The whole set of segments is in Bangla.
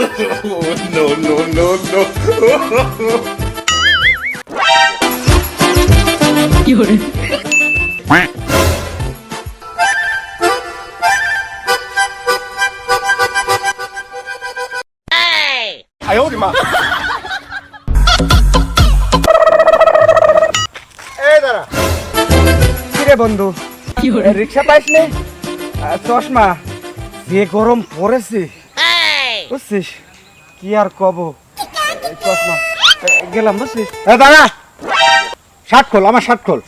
no, no, no, no. 有人， 哎呦我的妈！ এই দাঁড়া কিরে বন্ধু 有 এ, 人， রিক্সা পাইস নি আহ, চশমা যে গরম পড়েছে বুঝছিস কি আর কব? চশমা। গেলাম বুঝছিস এ, দাঁড়া! শার্ট খোল আমার শার্ট খোল।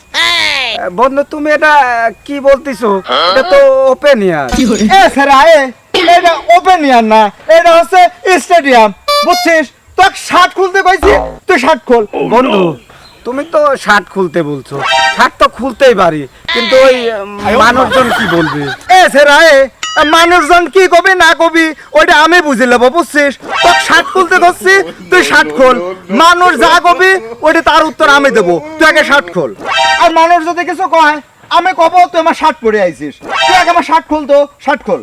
বন্ধু তুমি এটা কি বলতিছো? এটা তো ওপেন ইয়ার কি করে? এ এটা ওপেন ইয়ার না এটা হচ্ছে স্টেডিয়াম বুঝছিস? তোর শার্ট খুলতে কইছি তুই শার্ট খোল। বন্ধু তুমি তো শার্ট খুলতে বলছো। শার্ট তো খুলতেই পারি কিন্তু ওই মানুষজন কি বলবে? এ সেরা এ মানুষজন কি কবি না কবি, ওইটা আমি বুঝে নেব, বুঝছিস? তোর শার্ট খুলতে করছি তুই শার্ট খোল। মানুষ যা কবি, ওইটা তার উত্তর আমি দেবো। তুই আগে শার্ট খোল। আর মানুষ যদি কিছু কয়, আমি কব, তুই আমার শার্ট পরে আইছিস। তুই আগে আমার শার্ট খুলতো শার্ট খোল।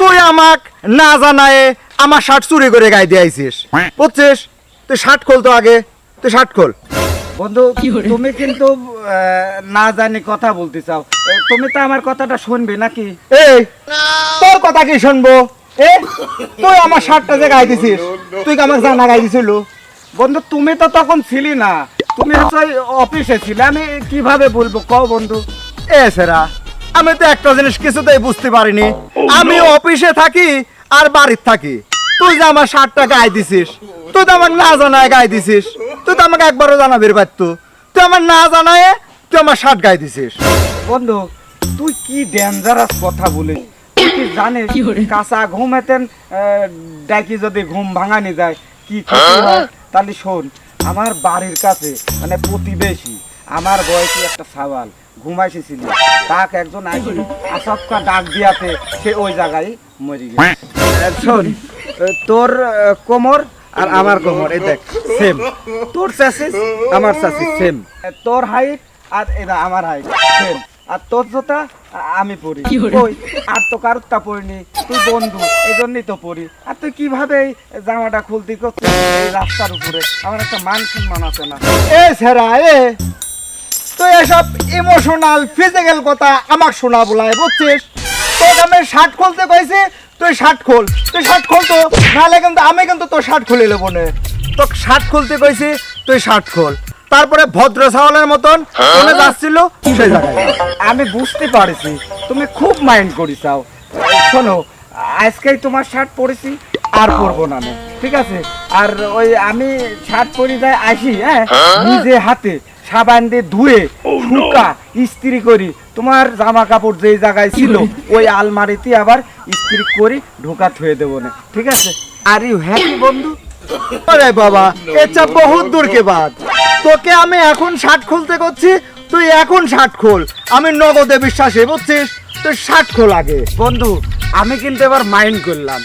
তুই আমাক না জানায়ে আমার শার্ট চুরি করে গায়ে দিয়ে আইছিস। বুঝছিস? তুই শার্ট খোল তো আগে, তুই শার্ট খোল। বন্ধু তুমি কিন্তু না জানি কথা বলতে চাও। তুমি তো আমার কথাটা শুনবে নাকি? এই তোর কথা কি শুনব? এ তুই আমার শার্টটা যে গায়ে দিছিস তুই কি আমাকে জানা গায়ে দিছিল বন্ধু তুমি তো তখন ছিলি না। তুমি হচ্ছে অফিসে ছিলে। আমি কীভাবে বলব? কও বন্ধু? এ সেরা আমি তো একটা জিনিস কিছুতেই বুঝতে পারিনি। আমি অফিসে থাকি আর বাড়ির থাকি। তুই যে আমার শার্টটা গায়ে দিছিস তুই তো আমাকে না জানায় গায়ে দিছিস তুই তো আমাকে একবারও জানাবি পারতো তুই আমার না জানায় তুই আমার শার্ট গায়ে দিছিস। বন্ধু তুই কি ডেঞ্জারাস কথা বলিস? তুই কি জানিস? কাঁচা ডাকি যদি ঘুম ভাঙানি যায় কি ক্ষতি হয়? তাহলে শোন আমার বাড়ির কাছে মানে প্রতিবেশী আমার বয়সী একটা সাওয়াল ঘুমাইছিল তাক একজন আসি ডাক দিয়াতে সে ওই জায়গায় মরি গেছে। শোন তোর কোমর আর আমার কোমর এই দেখ সেম তোর চাষিস আমার চাষিস সেম তোর হাইট আর এটা আমার হাইট সেম আর তোর জোতা আমি পরি। ওই আর তো কারুরটা পরিনি তুই বন্ধু এই জন্যই তো পরি। আর তুই কীভাবে এই জামাটা খুলতি রাস্তার উপরে। আমার একটা মান সম্মান আছে না। এ সেরা এ। তুই এসব ইমোশনাল ফিজিক্যাল কথা আমাকে শোনা বলায় বুঝছিস? তোকে আমি শার্ট খুলতে কইছি তুই শার্ট খোল। তুই শার্ট খোল তো নাহলে কিন্তু আমি কিন্তু তোর শার্ট খুলে নেব না। তোকে শার্ট খুলতে কইছি তুই শার্ট খোল। তারপরে ভদ্র সাওয়ালের মতন কোনে যাচ্ছিল সেই জায়গায়। আমি বুঝতে পারছি তুমি খুব মাইন্ড করি চাও শোনো আজকেই তোমার শার্ট পরেছি আর পরবো না আমি, ঠিক আছে? আর ওই আমি শার্ট পরি যাই আসি হ্যাঁ? নিজে হাতে। সাবান দিয়ে ধুয়ে শুকা ইস্ত্রি করি। তোমার জামা কাপড় যেই জায়গায় ছিল ওই আলমারিতে আবার ইস্ত্রি করি ঢোকা থুয়ে দেবো না। ঠিক আছে? আর ইউ হ্যাপি বন্ধু? আরে বাবা এটা বহুত দূর কে বাদ। তোকে আমি এখন শার্ট খুলতে করছি তুই এখন শার্ট খোল। আমি নগদে বিশ্বাসী বুঝছিস? তুই শার্ট খোল আগে। বন্ধু আমি কিন্তু এবার মাইন্ড করলাম।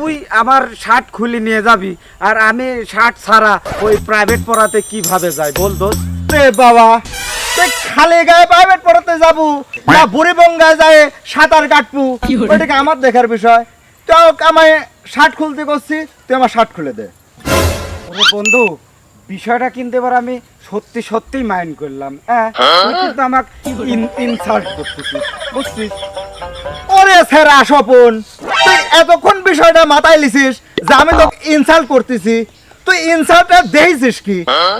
তুই আমার শার্ট খুলে নিয়ে যাবি আর আমি শার্ট ছাড়া ওই প্রাইভেট পড়াতে কীভাবে যাই? বল দোস্ত। বাবা তুই খালি গায়ে প্রাইভেট পড়াতে যাব না বুড়িবঙ্গায় যায় সাঁতার কাটবো? ওইটাকে আমার দেখার বিষয়। তো আমায় শার্ট খুলতে করছি তুই আমার শার্ট খুলে দে। ওরে বন্ধু বিষয়টা কিন্তু এবার আমি সত্যি সত্যি মাইন্ড করলাম হ্যাঁ? তুই কিন্তু আমাকে ইনসাল্ট করতেছিস বুঝছিস? ওরে সেরা স্বপন তুই এতক্ষণ বিষয়টা মাথায় লিছিস যে আমি তোকে ইনসাল্ট করতেছি। তুই ইনসাল্টটা দেখছিস কি?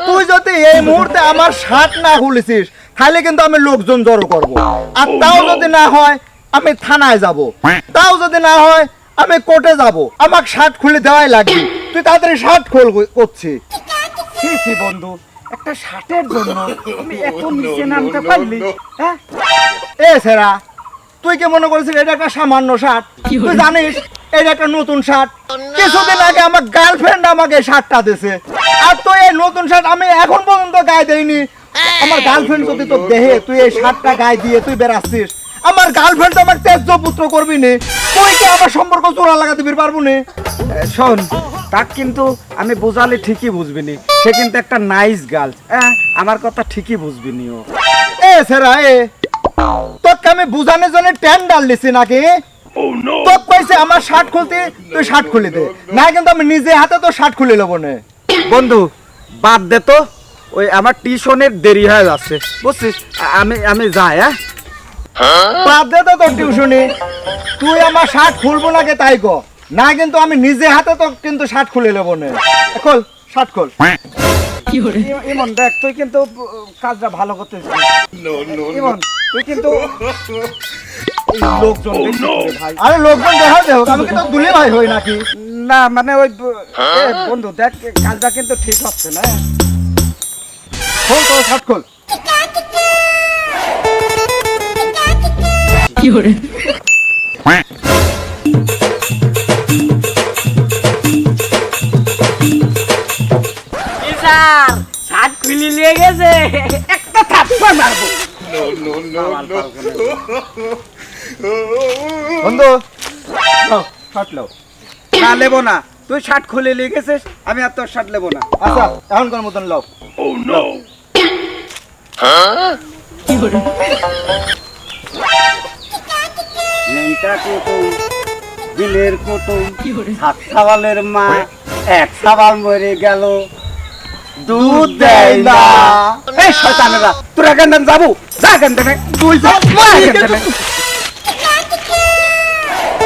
তুই যদি এই মুহূর্তে আমার শার্ট না খুলেছিস তাহলে কিন্তু আমি লোকজন জড়ো করব। আর তাও যদি না হয় আমি থানায় যাব। তাও যদি না হয় আমি কোর্টে যাব। আমাকে শার্ট খুলে দেওয়াই লাগবে। তুই তাড়াতাড়ি শার্ট খোল করছি। ছি ছি বন্ধু। একটা শার্টের জন্য তুমি এত নিচে নামতে পারলি হ্যাঁ? এ সেরা। তুই কি মনে করেছিস এটা একটা সামান্য শার্ট? তুই জানিস এটা একটা নতুন শার্ট। কিছুদিন আগে আমার গার্লফ্রেন্ড আমাকে শার্টটা দিছে আর তুই এই নতুন শার্ট আমি এখন পর্যন্ত গায়ে দেইনি। আমার গার্লফ্রেন্ড যদি তো দেহে তুই এই শার্টটা গায়ে দিয়ে তুই বেরাচ্ছিস আমার গার্লফ্রেন্ড আমার তেজ পুত্র করবি নি। তুই কি আমার সম্পর্ক চোরা লাগাতে পারব নি? শোন তাক কিন্তু আমি বোঝালে ঠিকই বুঝবি নি। সে কিন্তু একটা নাইস গার্ল হ্যাঁ আমার কথা ঠিকই বুঝবি নি ও। এ সেরা এ। আমি বুঝানোর জন্য টেন্ডার লিছি নাকি? তোর কইছে আমার শার্ট খুলতে তুই শার্ট খুলে দে। না কিন্তু আমি নিজে হাতে তো শার্ট খুলে নেব না। বন্ধু বাদ দে তো। ওই আমার টিউশনের দেরি হয়ে যাচ্ছে। বুঝছিস? আমি আমি যাই হ্যাঁ? বাদ দে তো তোর টিউশনি। তুই আমার শার্ট খুলবো নাকি তাই কো? না কিন্তু আমি নিজে হাতে তো কিন্তু শার্ট খুলে লব না। খোল শার্ট খোল। ইমন দেখ তুই কিন্তু কাজটা ভালো করতেছিস। ইমন তুই কিন্তু এই লোকজন দেখছিস রে ভাই। আরে লোকজন দেখা দেহ আমি কিন্তু দুলে ভাই হই নাকি? না মানে ওই বন্ধু দেখ কাজটা কিন্তু ঠিক হচ্ছে না খোল তোর শার্ট খোল। স্যার শার্ট খুলে নিয়ে গেছে। একটা থাপ্পড় মারবো। বন্ধু। শার্ট লাও না নেব না। তুই শার্ট খুলে নিয়ে গেছিস আমি আর তোর শার্ট নেব না। আচ্ছা এখনকার মতন লাও। নেংটা কুটুম বিলের কুটুম সাত সাবালের মা এক সাবাল মরে গেল। দুধ দেয় না। এই শয়তানেরা, তোরা থেকে যাব? যা থেকে। তুই যা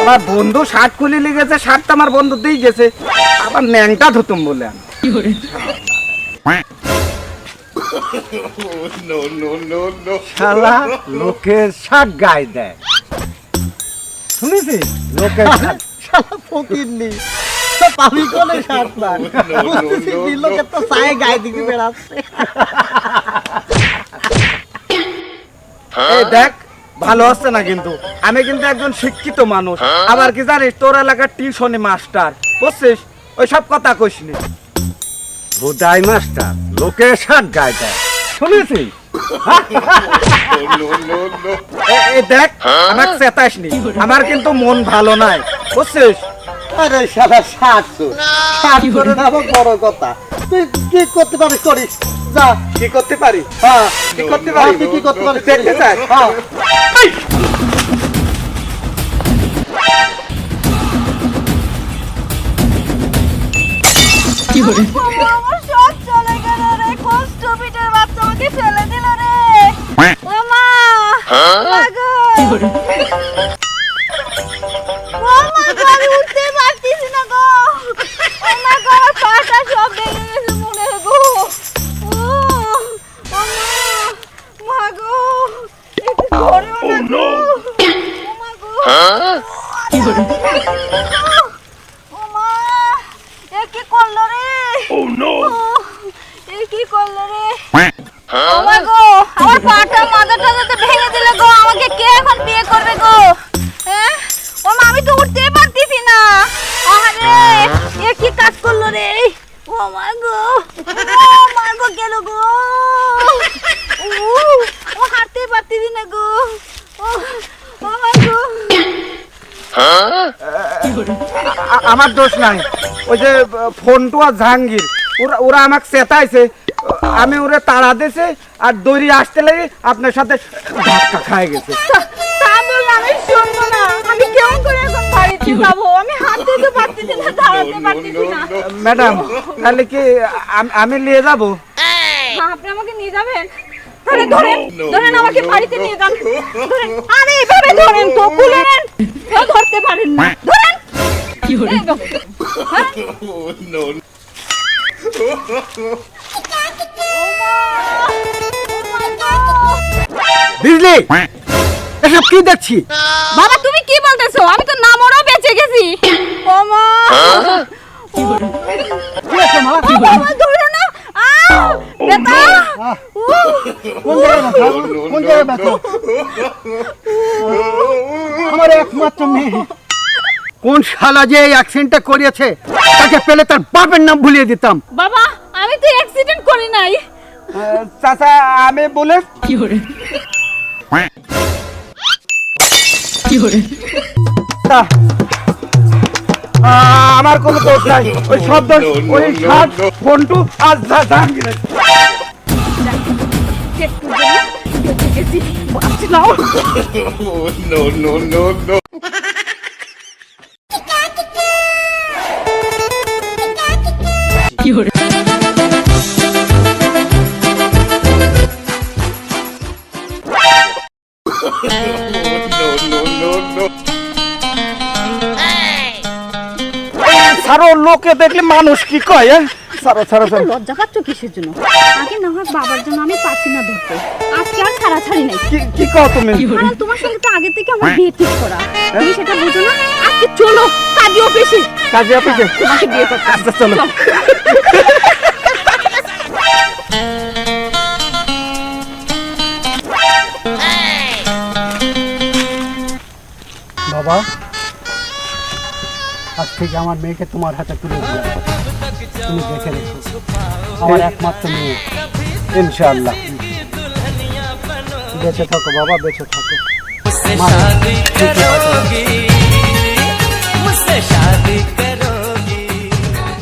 আমার বন্ধু শার্ট খুলে নিয়ে গেছে শার্টটা আমার বন্ধু দিয়ে গেছে। আবার ন্যাংটা ধুতুম বলে লোকের শাক গায়ে দেয়। শুনেছিস? লোকের শালা ফকির নি পাবি কোনে শার্ট না বুঝতেছি বিলোকে তো চায়ে গায়ে দিকে বেড়াচ্ছে। এই দেখ ভালো হচ্ছে না কিন্তু? আমি কিন্তু একজন শিক্ষিত মানুষ। আবার কি জানিস তোর এলাকার টিউশনি মাস্টার। বুঝছিস? ওই সব কথা কইস নি ভুদাই মাস্টার লোকের শাক গায়ে দেয়। এই দেখ আমার চেতাস নি আমার কিন্তু মন ভালো নাই। বুঝছিস? আরে শালা শার্ট তো শার্ট করে না আবার বড় কথা। তুই কি করতে পারিস করিস? যা। কি করতে পারি? হ্যাঁ। কি করতে পারি? তুই কি করতে পারিস দেখতে চাই। হ্যাঁ। আমার সব চলে গেল রে কষ্ট পিঠের বাচ্চা আমাকে ফেলে দিল রে। ও মা কি করল রে? ও নো এ কি করল রে? ও মা গো আমার পাটা মাথাটা ভেঙে দিলে গো আমাকে কে এখন বিয়ে করবে গো? আমার দোষ নাই। ওই যে ফোনটু আর জাহাঙ্গীর ওরা ওরা আমাকে চেতাইছে। আমি ওরা তাড়া দিয়েছে আর দড়ি আসতে লাগে আপনার সাথে ধাক্কা খায় গেছে। ম্যাডাম তাহলে কি আমি নিয়ে যাব? হ্যাঁ, আপনি আমাকে নিয়ে যাবেন? ধরেন ধরেন ধরেন আমাকে বাড়িতে নিয়ে যান। ধরেন আরে এইভাবে ধরেন তো ধরতে পারেন না। হ্যাঁ? ও my God! বুঝলি এসব কি দেখছি বাবা তুমি কি বলতেছো আমি তো না মরেও বেঁচে গেছি ও মা কি মা ধরো না আ বেটা কোন জায়গায় কোন জায়গায় আমার একমাত্র মেয়ে কোন শালা যে এই অ্যাক্সিডেন্টটা করিয়েছে তাকে পেলে তার বাপের নাম ভুলিয়ে দিতাম বাবা আমি তো অ্যাক্সিডেন্ট করি নাই চাচা আমি বলে কি তা, আহ, আমার কোনো দোষ নাই ওই সব দোষ ওই সাত ফোনটু আর বাঁচলাম no, no, no, no. সারো লোকে দেখলে মানুষ কি কয় হ্যাঁ? সারো সারো সারো। লজ্জা পাচ্ছ কিসের জন্য? আগে না হয় বাবার জন্য আমি পাচ্ছি না ধরতে। আজকে আর ছাড়া ছাড়ি নাই। কি কি কও তুমি? তোমার সঙ্গে তো আগে থেকে আমার বিয়ে ঠিক করা। তুমি সেটা বুঝো না? আজকে চলো। কাজী অফিসে। কাজী অফিসে? আমাকে বিয়ে করতে আচ্ছা চলো। বাবা আজ থেকে আমার মেয়েকে তোমার হাতে তুলে দিলাম তুমি দেখে রেখো। আমার একমাত্র মেয়ে। ইনশাআল্লাহ। বেঁচে থাকো বাবা বেঁচে থাকো। शादी करो